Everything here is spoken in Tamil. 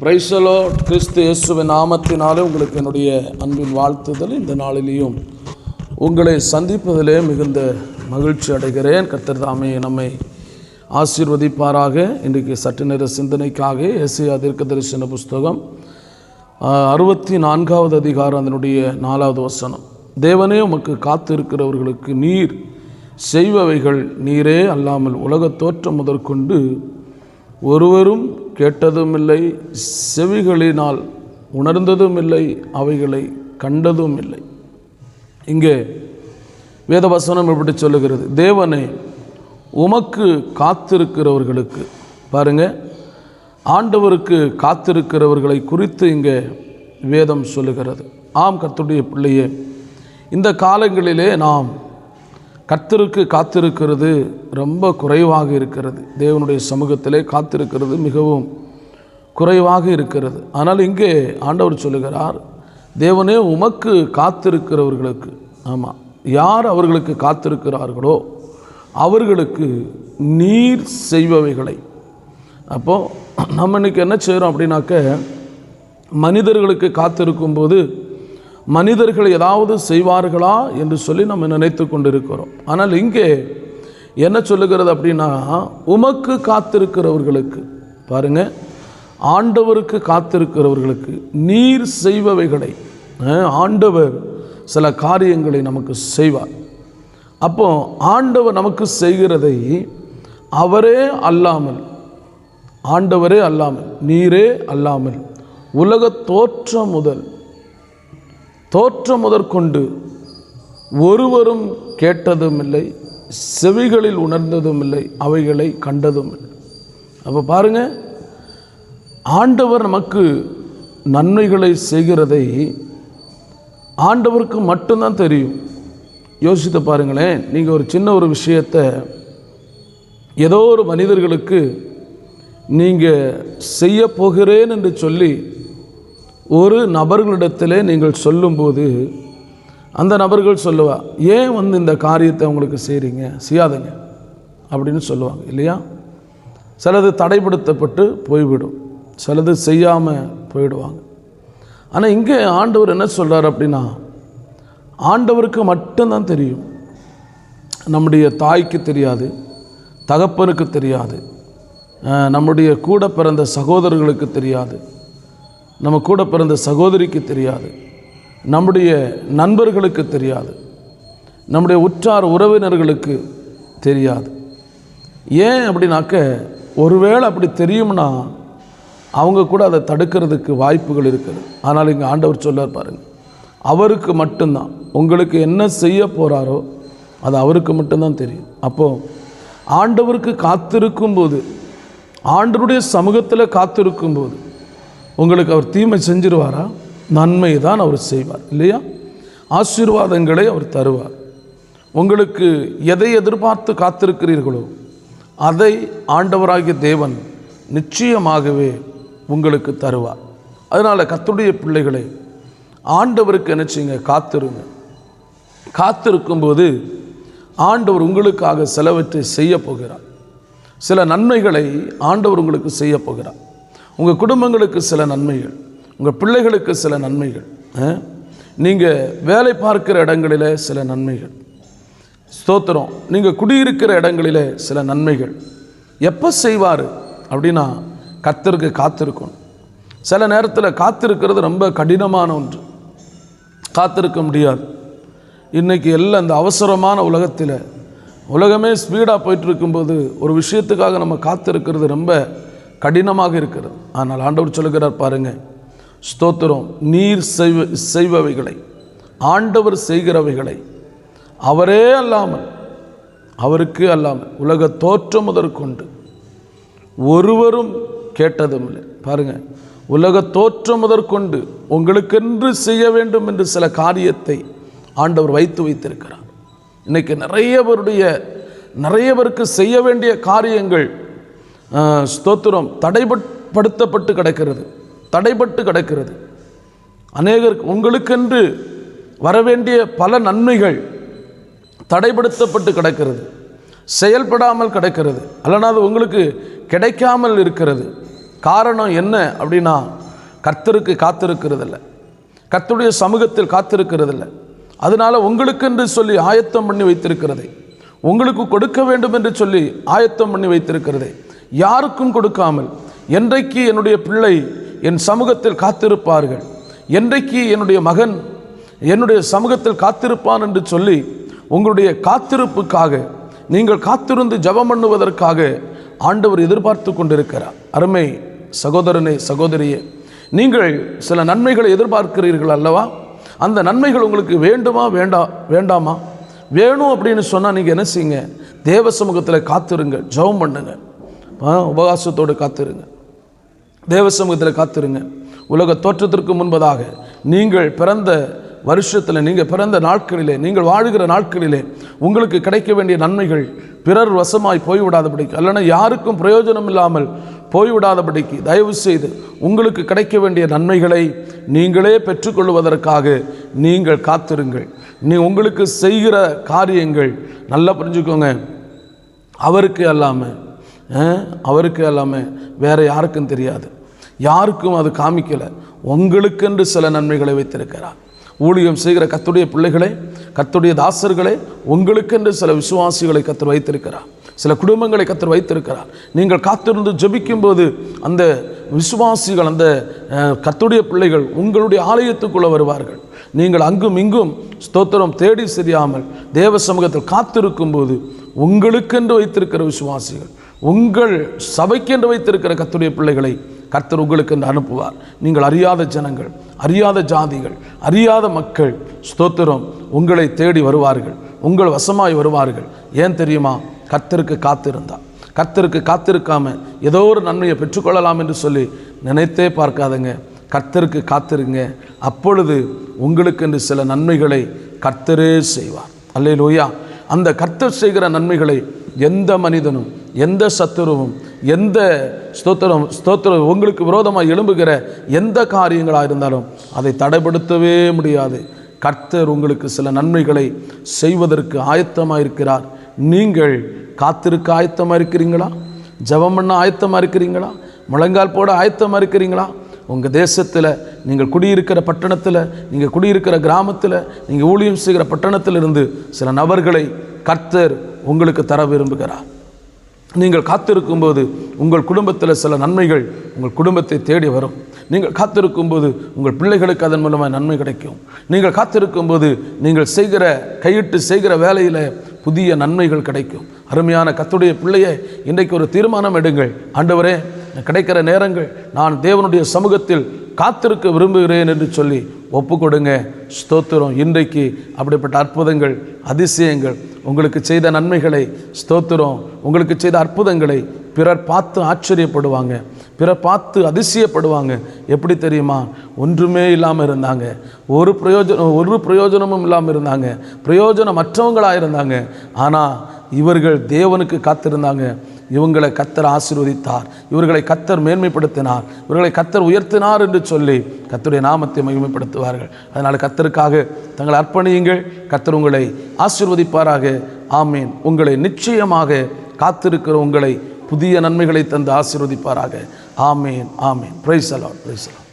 பிரைசலோ கிறிஸ்து இயேசுவின் நாமத்தினாலே உங்களுக்கு என்னுடைய அன்பின் வாழ்த்துதல். இந்த நாளிலேயும் உங்களை சந்திப்பதிலே மிகுந்த மகிழ்ச்சி அடைகிறேன். கத்தர் தாமே நம்மை ஆசீர்வதிப்பாராக. இன்றைக்கு சற்று நேர சிந்தனைக்காக ஏசியா தீர்க்க தரிசன புஸ்தகம் அறுபத்தி நான்காவது அதிகாரம் அதனுடைய நாலாவது வசனம். தேவனே உமக்கு காத்திருக்கிறவர்களுக்கு நீர் செய்பவைகள் நீரே. அல்லாமல் உலகத் தோற்றம் முதற்கொண்டு ஒருவரும் கேட்டதும் இல்லை செவிகளினால் உணர்ந்ததும் இல்லை அவைகளை கண்டதும் இல்லை இங்கே வேதவசனம் இப்படி சொல்லுகிறது. தேவனை உமக்கு காத்திருக்கிறவர்களுக்கு பாருங்க ஆண்டவருக்கு காத்திருக்கிறவர்களை குறித்து இங்கே வேதம் சொல்லுகிறது. ஆம் கத்துடைய பிள்ளையே இந்த காலங்களிலே நாம் கர்த்தருக்கு காத்திருக்கிறது ரொம்ப குறைவாக இருக்கிறது. தேவனுடைய சமூகத்திலே காத்திருக்கிறது மிகவும் குறைவாக இருக்கிறது. ஆனால் இங்கே ஆண்டவர் சொல்லுகிறார் தேவனே உமக்கு காத்திருக்கிறவர்களுக்கு ஆமாம் யார் அவர்களுக்கு காத்திருக்கிறார்களோ அவர்களுக்கு நீர் செய்பவைகளை. அப்போது நம்ம இன்னைக்கு என்ன செய்கிறோம் அப்படின்னாக்க மனிதர்களுக்கு காத்திருக்கும்போது மனிதர்கள் ஏதாவது செய்வார்களா என்று சொல்லி நம்ம நினைத்து கொண்டிருக்கிறோம். ஆனால் இங்கே என்ன சொல்லுகிறது அப்படின்னா உமக்கு காத்திருக்கிறவர்களுக்கு பாருங்க ஆண்டவருக்கு காத்திருக்கிறவர்களுக்கு நீர் செய்பவைகளை ஆண்டவர் சில காரியங்களை நமக்கு செய்வார். அப்போ ஆண்டவர் நமக்கு செய்கிறதை அவரே அல்லாமல் ஆண்டவரே அல்லாமல் நீரே அல்லாமல் உலக தோற்றம் முதல் தோற்றம் முதற்கொண்டு ஒருவரும் கேட்டதும் இல்லை செவிகளில் உணர்ந்ததும் இல்லை அவைகளை கண்டதும் இல்லை அப்போ பாருங்க ஆண்டவர் நமக்கு நன்மைகளை செய்கிறதை ஆண்டவருக்கு மட்டும்தான் தெரியும். யோசித்து பாருங்களேன் நீங்கள் ஒரு சின்ன ஒரு விஷயத்தை ஏதோ ஒரு மனிதர்களுக்கு நீங்கள் செய்ய போகிறேன் என்று சொல்லி ஒரு நபர்களிடத்திலே நீங்கள் சொல்லும்போது அந்த நபர்கள் சொல்லுவா ஏன் வந்து இந்த காரியத்தை உங்களுக்கு செய்கிறீங்க செய்யாதங்க. அப்படின்னு சொல்லுவாங்க இல்லையா? சிலது தடைப்படுத்தப்பட்டு போய்விடும். சிலது செய்யாமல் போயிடுவாங்க. ஆனால் இங்கே ஆண்டவர் என்ன சொல்கிறார் அப்படின்னா ஆண்டவருக்கு மட்டும்தான் தெரியும். நம்முடைய தாய்க்கு தெரியாது தகப்பனுக்கு தெரியாது நம்முடைய கூட பிறந்த சகோதரர்களுக்கு தெரியாது. நம்ம கூட பிறந்த சகோதரிக்கு தெரியாது. நம்முடைய நண்பர்களுக்கு தெரியாது. நம்முடைய உற்றார் உறவினர்களுக்கு தெரியாது. ஏன் அப்படின்னாக்க ஒருவேளை அப்படி தெரியும்னா அவங்க கூட அதை தடுக்கிறதுக்கு வாய்ப்புகள் இருக்குது. ஆனால் இங்கே ஆண்டவர் சொல்ல பாருங்கள் அவருக்கு மட்டும்தான். உங்களுக்கு என்ன செய்ய போகிறாரோ அது அவருக்கு மட்டும்தான் தெரியும். அப்போது ஆண்டவருக்கு காத்திருக்கும்போது ஆண்டவருடைய சமூகத்தில் காத்திருக்கும்போது உங்களுக்கு அவர் தீமை செஞ்சிருவாரா? நன்மை தான் அவர் செய்வார் இல்லையா? ஆசீர்வாதங்களை அவர் தருவார். உங்களுக்கு எதை எதிர்பார்த்து காத்திருக்கிறீர்களோ அதை ஆண்டவராகிய தேவன் நிச்சயமாகவே உங்களுக்கு தருவார். அதனால் கத்துடைய பிள்ளைகளை ஆண்டவருக்கு என்ன செய்யுங்க? காத்திருங்க. காத்திருக்கும்போது ஆண்டவர் உங்களுக்காக சிலவற்றை செய்ய போகிறார். சில நன்மைகளை ஆண்டவர் உங்களுக்கு செய்ய போகிறார். உங்கள் குடும்பங்களுக்கு சில நன்மைகள் உங்கள் பிள்ளைகளுக்கு சில நன்மைகள் நீங்கள் வேலை பார்க்கிற இடங்களில் சில நன்மைகள். ஸ்தோத்திரம். நீங்கள் குடியிருக்கிற இடங்களில் சில நன்மைகள். எப்போ செய்வார்? அப்படின்னா கர்த்தருக்கு காத்திருக்கணும். சில நேரத்தில் காத்திருக்கிறது ரொம்ப கடினமான ஒன்று. காத்திருக்க முடியாது. இன்றைக்கி எல்லாம் இந்த அவசரமான உலகத்தில் உலகமே ஸ்பீடாக போயிட்டு இருக்கும்போது ஒரு விஷயத்துக்காக நம்ம காத்திருக்கிறது ரொம்ப கடினமாக இருக்கிறது. ஆனால் ஆண்டவர் சொல்லுகிறார் பாருங்கள் ஸ்தோத்திரம் நீர் செய்வ செய்பவைகளை ஆண்டவர் செய்கிறவைகளை அவரே அல்லாமல் அவருக்கு அல்லாமல் உலக தோற்றம் முதற்கொண்டு ஒருவரும் கேட்டதும் இல்லை பாருங்கள் உலக தோற்றம் முதற்கொண்டு உங்களுக்கென்று செய்ய வேண்டும் என்று சில காரியத்தை ஆண்டவர் வைத்து வைத்திருக்கிறார். இன்றைக்கி நிறைய பேருடைய நிறைய பேருக்கு செய்ய வேண்டிய காரியங்கள் ஸ்தோத்திரம் தடைபடுத்தப்பட்டு கிடக்கிறது. தடைபட்டு கிடக்கிறது. அநேகர் உங்களுக்கென்று வரவேண்டிய பல நன்மைகள் தடைப்படுத்தப்பட்டு கிடக்கிறது. செயல்படாமல் கிடக்கிறது. அல்லனா அது உங்களுக்கு கிடைக்காமல் இருக்கிறது. காரணம் என்ன அப்படின்னா கர்த்தருக்கு காத்திருக்கிறதில்ல. கர்த்தருடைய சமூகத்தில் காத்திருக்கிறதில்ல. அதனால் உங்களுக்கென்று சொல்லி ஆயத்தம் பண்ணி வைத்திருக்கிறதை உங்களுக்கு கொடுக்க வேண்டும் என்று சொல்லி ஆயத்தம் பண்ணி வைத்திருக்கிறதே யாருக்கும் கொடுக்காமல் என்றைக்கு என்னுடைய பிள்ளை என் சமூகத்தில் காத்திருப்பார்கள் என்றைக்கு என்னுடைய மகன் என்னுடைய சமூகத்தில் காத்திருப்பான் என்று சொல்லி உங்களுடைய காத்திருப்புக்காக நீங்கள் காத்திருந்து ஜெபம் பண்ணுவதற்காக ஆண்டவர் எதிர்பார்த்து கொண்டிருக்கிறார். அருமை சகோதரனே சகோதரியே நீங்கள் சில நன்மைகளை எதிர்பார்க்கிறீர்கள் அல்லவா? அந்த நன்மைகள் உங்களுக்கு வேண்டுமா வேண்டா வேண்டாமா? வேணும் அப்படின்னு சொன்னால் நீங்கள் என்ன செய்யுங்க? தேவ சமூகத்தில் காத்திருங்க ஜெபம் பண்ணுங்கள் உபகாசத்தோடு காத்திருங்க. தேவ சமூகத்தில் காத்திருங்க. உலக தோற்றத்திற்கு முன்பதாக நீங்கள் பிறந்த வருஷத்தில் நீங்கள் பிறந்த நாட்களிலே நீங்கள் வாழுகிற நாட்களிலே உங்களுக்கு கிடைக்க வேண்டிய நன்மைகள் பிறர் வசமாய் போய்விடாதபடிக்கு அல்லனா யாருக்கும் பிரயோஜனம் இல்லாமல் போய்விடாதபடிக்கு தயவு செய்து உங்களுக்கு கிடைக்க வேண்டிய நன்மைகளை நீங்களே பெற்றுக்கொள்வதற்காக நீங்கள் காத்திருங்கள். நீ உங்களுக்கு செய்கிற காரியங்கள் நல்லா புரிஞ்சுக்கோங்க. அவருக்கு அல்லாமல் அவருக்கு எல்லாமே வேறு யாருக்கும் தெரியாது. யாருக்கும் அது காமிக்கலை. உங்களுக்கென்று சில நன்மைகளை வைத்திருக்கிறார். ஊழியம் செய்கிற கத்துடைய பிள்ளைகளே கத்துடைய தாசர்களே உங்களுக்கென்று சில விசுவாசிகளை கத்தர் வைத்திருக்கிறார். சில குடும்பங்களை கத்தர் வைத்திருக்கிறார். நீங்கள் காத்திருந்து ஜபிக்கும்போது அந்த விசுவாசிகள் அந்த கத்துடைய பிள்ளைகள் உங்களுடைய ஆலயத்துக்குள்ளே வருவார்கள். நீங்கள் அங்கும் இங்கும் ஸ்தோத்திரம் தேடி சரியாமல் தேவ சமூகத்தில் காத்திருக்கும் போது உங்களுக்கென்று வைத்திருக்கிற விசுவாசிகள் உங்கள் சபைக்கென்று வைத்திருக்கிற கத்துடைய பிள்ளைகளை கர்த்தர் உங்களுக்கு என்று அனுப்புவார். நீங்கள் அறியாத ஜனங்கள் அறியாத ஜாதிகள் அறியாத மக்கள் ஸ்தோத்திரம் உங்களை தேடி வருவார்கள். உங்கள் வசமாய் வருவார்கள். ஏன் தெரியுமா? கர்த்தருக்கு காத்திருந்தார். கர்த்தருக்கு காத்திருக்காம ஏதோ ஒரு நன்மையை பெற்றுக்கொள்ளலாம் என்று சொல்லி நினைத்தே பார்க்காதங்க. கர்த்தருக்கு காத்திருங்க. அப்பொழுது உங்களுக்கென்று சில நன்மைகளை கர்த்தரே செய்வார். அல்லையிலோயா அந்த கர்த்தர் செய்கிற நன்மைகளை எந்த மனிதனும் எந்த சத்துருவும் எந்த ஸ்தோத்திரம் ஸ்தோத்திரம் உங்களுக்கு விரோதமாக எழும்புகிற எந்த காரியங்களாக இருந்தாலும் அதை தடைப்படுத்தவே முடியாது. கர்த்தர் உங்களுக்கு சில நன்மைகளை செய்வதற்கு ஆயத்தமாக இருக்கிறார். நீங்கள் காத்திருக்க ஆயத்தமாக இருக்கிறீங்களா? ஜெபம் பண்ண ஆயத்தமாக இருக்கிறீங்களா? முழங்கால் போட ஆயத்தமாக இருக்கிறீங்களா? உங்கள் தேசத்தில் நீங்கள் குடியிருக்கிற பட்டணத்தில் நீங்கள் குடியிருக்கிற கிராமத்தில் நீங்கள் ஊழியம் செய்கிற பட்டணத்திலிருந்து சில நபர்களை கர்த்தர் உங்களுக்கு தர விரும்புகிறார். நீங்கள் காத்திருக்கும்போது உங்கள் குடும்பத்தில் சில நன்மைகள் உங்கள் குடும்பத்தை தேடி வரும். நீங்கள் காத்திருக்கும்போது உங்கள் பிள்ளைகளுக்கு அதன் மூலமாக நன்மை கிடைக்கும். நீங்கள் காத்திருக்கும்போது நீங்கள் செய்கிற கையிட்டு செய்கிற வேலையில் புதிய நன்மைகள் கிடைக்கும். அருமையான கத்துடைய பிள்ளையை இன்றைக்கு ஒரு தீர்மானம் எடுங்கள். ஆண்டவரே கிடைக்கிற நேரங்கள் நான் தேவனுடைய சமூகத்தில் காத்திருக்க விரும்புகிறேன் என்று சொல்லி ஒப்பு கொடுங்க ஸ்தோத்திரம். இன்றைக்கு அப்படிப்பட்ட அற்புதங்கள் அதிசயங்கள் உங்களுக்கு செய்த நன்மைகளை ஸ்தோத்திரம். உங்களுக்கு செய்த அற்புதங்களை பிறர் பார்த்து ஆச்சரியப்படுவாங்க. பிறர் பார்த்து அதிசயப்படுவாங்க. எப்படி தெரியுமா? ஒன்றுமே இல்லாமல் இருந்தாங்க. ஒரு பிரயோஜனம் ஒரு பிரயோஜனமும் இல்லாமல் இருந்தாங்க. பிரயோஜனமற்றவங்களாக இருந்தாங்க ஆனால் இவர்கள் தேவனுக்கு காத்திருந்தாங்க. இவங்களை கத்தர் ஆசீர்வதித்தார். இவர்களை கத்தர் மேன்மைப்படுத்தினார். இவர்களை கத்தர் உயர்த்தினார் என்று சொல்லி கத்தருடைய நாமத்தை மகிமைப்படுத்துவார்கள். அதனால் கத்தருக்காக தங்களை அர்ப்பணியுங்கள். கத்தர் உங்களை ஆசீர்வதிப்பாராக. ஆமீன். உங்களை நிச்சயமாக காத்திருக்கிற உங்களை புதிய நன்மைகளை தந்து ஆசீர்வதிப்பாராக. ஆமீன். ஆமீன். Price the Lord praise allot